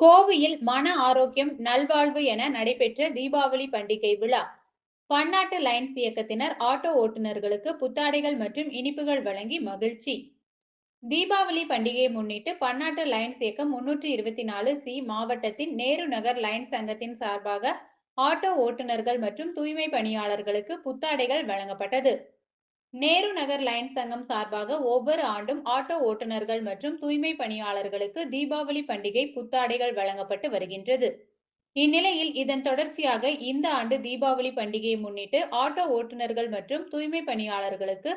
கோவையில் மன ஆரோக்கியம் நல்வாழ்வு என நடைபெற்ற தீபாவளி பண்டிகை விழா. பன்னாட்டு லைன்ஸ் இயக்கத்தினர் ஆட்டோ ஓட்டுநர்களுக்கு புத்தாடைகள் மற்றும் இனிப்புகள் வழங்கி மகிழ்ச்சி. தீபாவளி பண்டிகையை முன்னிட்டு பன்னாட்டு லைன்ஸ் இயக்கம் முன்னூற்றி இருபத்தி நாலு சி மாவட்டத்தின் நேரு நகர் லைன்ஸ் சங்கத்தின் சார்பாக ஆட்டோ ஓட்டுநர்கள் மற்றும் தூய்மை பணியாளர்களுக்கு புத்தாடைகள் வழங்கப்பட்டது. நேரு நகர் லைன் சங்கம் சார்பாக ஒவ்வொரு ஆண்டும் ஆட்டோ ஓட்டுநர்கள் மற்றும் தூய்மை பணியாளர்களுக்கு தீபாவளி பண்டிகை புத்தாடைகள் வழங்கப்பட்டு வருகின்றது. இந்நிலையில் இதன் தொடர்ச்சியாக இந்த ஆண்டு தீபாவளி பண்டிகையை முன்னிட்டு ஆட்டோ ஓட்டுநர்கள் மற்றும் தூய்மை பணியாளர்களுக்கு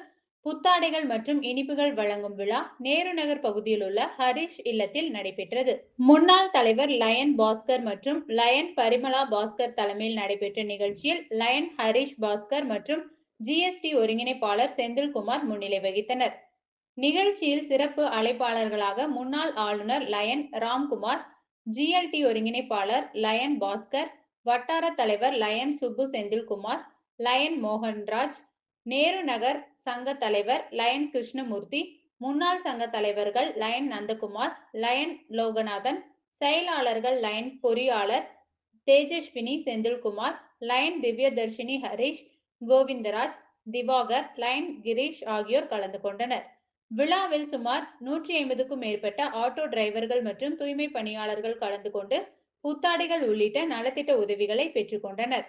புத்தாடைகள் மற்றும் இனிப்புகள் வழங்கும் விழா நேரு நகர் பகுதியில் உள்ள ஹரிஷ் இல்லத்தில் நடைபெற்றது. முன்னாள் தலைவர் லயன் பாஸ்கர் மற்றும் லயன் பரிமலா பாஸ்கர் தலைமையில் நடைபெற்ற நிகழ்ச்சியில் லயன் ஹரிஷ் பாஸ்கர் மற்றும் ஜிஎஸ்டி ஒருங்கிணைப்பாளர் செந்தில்குமார் முன்னிலை வகித்தனர். நிகழ்ச்சியில் சிறப்பு அழைப்பாளர்களாக முன்னாள் ஆளுநர் லயன் ராம்குமார் ஜிஎல்டி ஒருங்கிணைப்பாளர் லயன் பாஸ்கர் வட்டார தலைவர் லயன் சுப்பு செந்தில்குமார் லயன் மோகன்ராஜ் நேரு நகர் சங்க தலைவர் லயன் கிருஷ்ணமூர்த்தி முன்னாள் சங்க தலைவர்கள் லயன் நந்தகுமார் லயன் லோகநாதன் செயலாளர்கள் லயன் பொறியாளர் தேஜஸ்வினி செந்தில்குமார் லயன் திவ்யதர்ஷினி ஹரிஷ் கோவிந்தராஜ் திவாகர் லயன் கிரீஷ் ஆகியோர் கலந்து கொண்டனர். விழாவில் சுமார் நூற்றி ஐம்பதுக்கும் மேற்பட்ட ஆட்டோ டிரைவர்கள் மற்றும் தூய்மை பணியாளர்கள் கலந்து கொண்டு புத்தாடைகள் உள்ளிட்ட நலத்திட்ட உதவிகளை பெற்றுக்கொண்டனர்